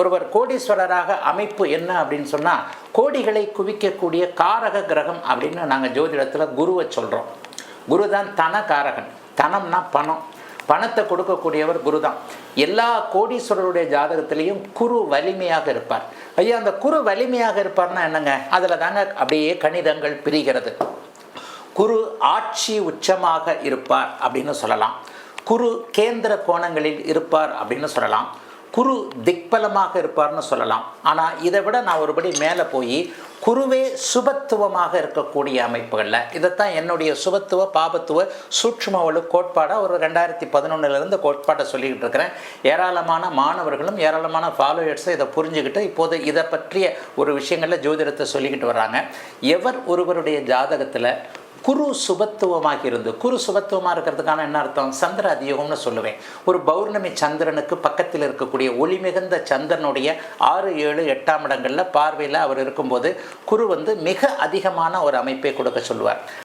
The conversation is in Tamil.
ஒருவர் கோடீஸ்வரராக அமைப்பு என்ன அப்படின்னு சொன்னால் கோடிகளை குவிக்கக்கூடிய காரக கிரகம் அப்படின்னு நாங்கள் ஜோதிடத்தில் குருவை சொல்கிறோம் குரு தான் தன காரகன். தனம்னா பணம். பணத்தை கொடுக்கக்கூடியவர் குரு தான் எல்லா கோடீஸ்வரருடைய ஜாதகத்திலையும் குரு வலிமையாக இருப்பார். ஐயா அந்த குரு வலிமையாக இருப்பார்னா என்னங்க? அதில் தாங்க அப்படியே கணிதங்கள் பிரிகிறது. குரு ஆட்சி உச்சமாக இருப்பார் அப்படின்னு சொல்லலாம். குரு கேந்திர கோணங்களில் இருப்பார் அப்படின்னு சொல்லலாம். குரு திக்பலமாக இருப்பார்னு சொல்லலாம். ஆனால் இதை விட நான் ஒருபடி மேலே போய் குருவே சுபத்துவமாக இருக்கக்கூடிய அமைப்புகளில். இதைத்தான் என்னுடைய சுபத்துவ பாபத்துவ சூட்சுமவலு கோட்பாடாக ஒரு ரெண்டாயிரத்தி பதினொன்னுலேருந்து கோட்பாட்டை சொல்லிக்கிட்டு இருக்கிறேன். ஏராளமான மாணவர்களும் ஏராளமான ஃபாலோயர்ஸும் இதை புரிஞ்சுக்கிட்டு இப்போது இதை பற்றிய ஒரு விஷயங்களில் ஜோதிடத்தை சொல்லிக்கிட்டு வர்றாங்க. எவர் ஒருவருடைய ஜாதகத்தில் குரு சுபத்துவமாக இருந்து குரு சுபத்துவமாக இருக்கிறதுக்கான என்ன அர்த்தம்? சந்திர அதியோகம்னு சொல்லுவேன். ஒரு பௌர்ணமி சந்திரனுக்கு பக்கத்தில் இருக்கக்கூடிய ஒளி மிகுந்த சந்திரனுடைய ஆறு ஏழு எட்டாம் இடங்களில் பார்வையில் அவர் இருக்கும்போது குரு வந்து மிக அதிகமான ஒரு அமைப்பை கொடுக்க சொல்லுவார்.